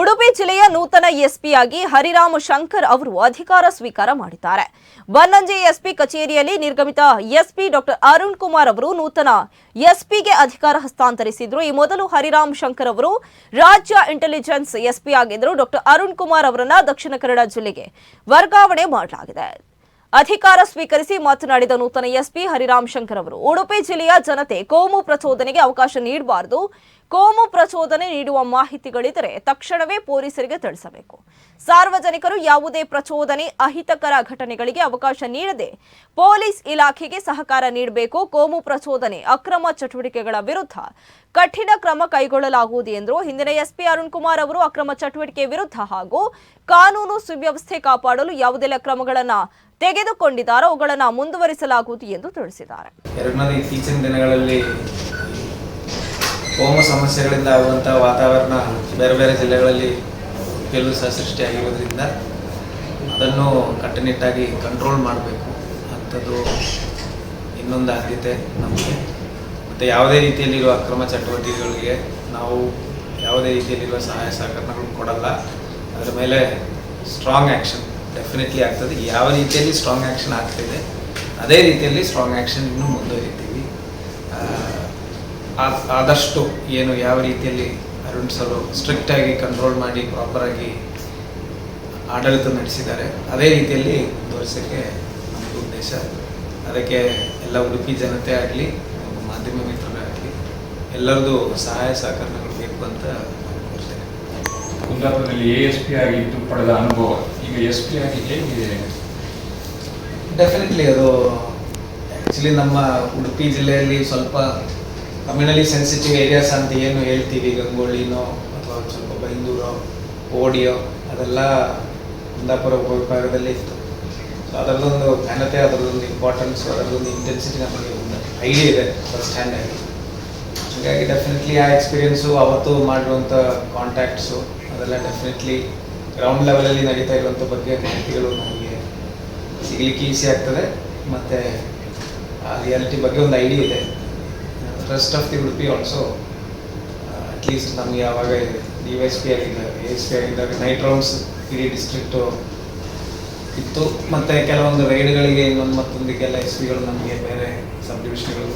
ಉಡುಪಿ ಜಿಲ್ಲೆಯ ನೂತನ ಎಸ್ಪಿಯಾಗಿ ಹರಿರಾಮ ಶಂಕರ್ ಅವರು ಅಧಿಕಾರ ಸ್ವೀಕಾರ ಮಾಡಿದ್ದಾರೆ. ಬನ್ನಂಜೆ ಎಸ್ಪಿ ಕಚೇರಿಯಲ್ಲಿ ನಿರ್ಗಮಿತ ಎಸ್ಪಿ ಡಾಕ್ಟರ್ ಅರುಣ್ ಕುಮಾರ್ ಅವರು ನೂತನ ಎಸ್ಪಿಗೆ ಅಧಿಕಾರ ಹಸ್ತಾಂತರಿಸಿದ್ರು. ಈ ಮೊದಲು ಹರಿರಾಮ್ ಶಂಕರ್ ಅವರು ರಾಜ್ಯ ಇಂಟೆಲಿಜೆನ್ಸ್ ಎಸ್ಪಿ ಆಗಿದ್ದರು. ಡಾಕ್ಟರ್ ಅರುಣ್ ಕುಮಾರ್ ಅವರನ್ನ ದಕ್ಷಿಣ ಕನ್ನಡ ಜಿಲ್ಲೆಗೆ ವರ್ಗಾವಣೆ ಮಾಡಲಾಗಿದೆ. ಅಧಿಕಾರ ಸ್ವೀಕರಿಸಿ ಮಾತನಾಡಿದ ನೂತನ ಎಸ್ಪಿ ಹರಿರಾಮ್ ಶಂಕರ್ ಅವರು, ಉಡುಪಿ ಜಿಲ್ಲೆಯ ಜನತೆ ಕೋಮು ಪ್ರಚೋದನೆಗೆ ಅವಕಾಶ ನೀಡಬಾರದು. ಕೋಮು ಪ್ರಚೋದನೆ ನೀಡುವ ಮಾಹಿತಿಗಳಿದ್ದರೆ ತಕ್ಷಣವೇ ಪೊಲೀಸರಿಗೆ ತಿಳಿಸಬೇಕು. ಸಾರ್ವಜನಿಕರು ಯಾವುದೇ ಪ್ರಚೋದನೆ, ಅಹಿತಕರ ಘಟನೆಗಳಿಗೆ ಅವಕಾಶ ನೀಡದೆ ಪೊಲೀಸ್ ಇಲಾಖೆಗೆ ಸಹಕಾರ ನೀಡಬೇಕು. ಕೋಮು ಪ್ರಚೋದನೆ ಅಕ್ರಮ ಚಟುವಟಿಕೆಗಳ ವಿರುದ್ಧ ಕಠಿಣ ಕ್ರಮ ಕೈಗೊಳ್ಳಲಾಗುವುದು ಎಂದರು ಹಿಂದಿನ ಎಸ್ಪಿ ಅರುಣ್ ಕುಮಾರ್ ಅವರು ಅಕ್ರಮ ಚಟುವಟಿಕೆ ವಿರುದ್ಧ ಹಾಗೂ ಕಾನೂನು ಸುವ್ಯವಸ್ಥೆ ಕಾಪಾಡಲು ಯಾವುದೆಲ್ಲ ಕ್ರಮಗಳನ್ನು ತೆಗೆದುಕೊಂಡಿದ್ದಾರೋ. ಅವುಗಳನ್ನು ಮುಂದುವರಿಸಲಾಗುವುದು ಎಂದು ತಿಳಿಸಿದ್ದಾರೆ. ಇತ್ತೀಚಿನ ದಿನಗಳಲ್ಲಿ ಹೋಮ ಸಮಸ್ಯೆಗಳಿಂದ ಆಗುವಂತಹ ವಾತಾವರಣ ಬೇರೆ ಬೇರೆ ಜಿಲ್ಲೆಗಳಲ್ಲಿ ಕೆಲವು ಸಹ ಅದನ್ನು ಕಟ್ಟುನಿಟ್ಟಾಗಿ ಕಂಟ್ರೋಲ್ ಮಾಡಬೇಕು. ಅಂಥದ್ದು ಇನ್ನೊಂದು ಆದ್ಯತೆ ನಮಗೆ. ಮತ್ತು ಯಾವುದೇ ರೀತಿಯಲ್ಲಿರುವ ಅಕ್ರಮ ಚಟುವಟಿಕೆಗಳಿಗೆ ನಾವು ಯಾವುದೇ ರೀತಿಯಲ್ಲಿರುವ ಸಹಾಯ ಸಹಕರಣಗಳು ಕೊಡಲ್ಲ. ಅದರ ಮೇಲೆ ಸ್ಟ್ರಾಂಗ್ ಆ್ಯಕ್ಷನ್ ಡೆಫಿನೆಟ್ಲಿ ಆಗ್ತದೆ. ಯಾವ ರೀತಿಯಲ್ಲಿ ಸ್ಟ್ರಾಂಗ್ ಆ್ಯಕ್ಷನ್ ಆಗ್ತಿದೆ, ಅದೇ ರೀತಿಯಲ್ಲಿ ಸ್ಟ್ರಾಂಗ್ ಆ್ಯಕ್ಷನ್ ಇನ್ನೂ ಮುಂದುವರಿತೀವಿ. ಆದಷ್ಟು ಏನು ಯಾವ ರೀತಿಯಲ್ಲಿ ಅರುಣ್ ಸರ್ ಸ್ಟ್ರಿಕ್ಟಾಗಿ ಕಂಟ್ರೋಲ್ ಮಾಡಿ ಪ್ರಾಪರಾಗಿ ಆಡಳಿತ ನಡೆಸಿದ್ದಾರೆ, ಅದೇ ರೀತಿಯಲ್ಲಿ ಮುಂದುವರಿಸೋಕ್ಕೆ ನಮ್ಮದು ಉದ್ದೇಶ. ಅದಕ್ಕೆ ಎಲ್ಲ ಉಡುಪಿ ಜನತೆ ಆಗಲಿ ಮಾಧ್ಯಮ ಮಿತ್ರರಾಗಲಿ, ಎಲ್ಲರದು ಸಹಾಯ ಸಹಕರಣಗಳು ಬೇಕು ಅಂತ ಕುಂದಾಪುರದಲ್ಲಿ ಎ ಎಸ್ ಪಿ ಆಗಿದ್ದು ಪಡೆದ ಅನುಭವ. ಎಸ್ ಪಿ ಆಗಿ ಹೇಗಿದೆ? ಡೆಫಿನೆಟ್ಲಿ ಅದು ಆ್ಯಕ್ಚುಲಿ ನಮ್ಮ ಉಡುಪಿ ಜಿಲ್ಲೆಯಲ್ಲಿ ಸ್ವಲ್ಪ ಕಮ್ಯುನಲಿ ಸೆನ್ಸಿಟಿವ್ ಏರಿಯಾಸ್ ಅಂತ ಏನು ಹೇಳ್ತೀವಿ ಗಂಗೋಳಿನೋ ಅಥವಾ ಸ್ವಲ್ಪ ಬೈಂದೂರೋ ಓಡಿಯೋ, ಅದೆಲ್ಲ ಕುಂದಾಪುರ ಉಪವಿಭಾಗದಲ್ಲಿ ಇತ್ತು. ಸೊ ಅದರದೊಂದು ಘನತೆ ಅದರದೊಂದು ಇಂಪಾರ್ಟೆನ್ಸ್ ಅದರದೊಂದು ಇಂಟೆನ್ಸಿಟಿ ನಮಗೆ ಒಂದು ಐಡಿಯಾ ಇದೆ ಫಸ್ಟ್ ಹ್ಯಾಂಡ್ ಆಗಿ. ಹಾಗಾಗಿ ಡೆಫಿನೆಟ್ಲಿ ಆ ಎಕ್ಸ್ಪೀರಿಯೆನ್ಸು ಅವತ್ತು ಮಾಡಿರುವಂಥ ಕಾಂಟ್ಯಾಕ್ಟ್ಸು ಅದೆಲ್ಲ ಡೆಫಿನೆಟ್ಲಿ ಗ್ರೌಂಡ್ ಲೆವೆಲಲ್ಲಿ ನಡೀತಾ ಇರುವಂಥ ಬಗ್ಗೆ ಮಾಹಿತಿಗಳು ನಮಗೆ ಸಿಗಲಿಕ್ಕೆ ಈಸಿ ಆಗ್ತದೆ. ಮತ್ತು, ಆ ರಿಯಾಲಿಟಿ ಬಗ್ಗೆ ಒಂದು ಐಡಿಯಾ ಇದೆ. Rest of the Udupi also at least ನಮಗೆ ಯಾವಾಗ ಡಿ ಎಸ್ ಪಿ ಆಗಿದ್ದಾಗ ಎಸ್ ಪಿ ಆಗಿದ್ದಾಗ ನೈಟ್ ರೌಂಡ್ಸ್ ಇಡೀ ಡಿಸ್ಟ್ರಿಕ್ಟು ಇತ್ತು. ಮತ್ತು ಕೆಲವೊಂದು ರೈಡ್ಗಳಿಗೆ ಇನ್ನೊಂದು ಮತ್ತೊಂದಿಗೆಲ್ಲ ಎಸ್ ಪಿಗಳು ನಮಗೆ ಬೇರೆ ಸಬ್ ಡಿವಿಷನ್ಗಳು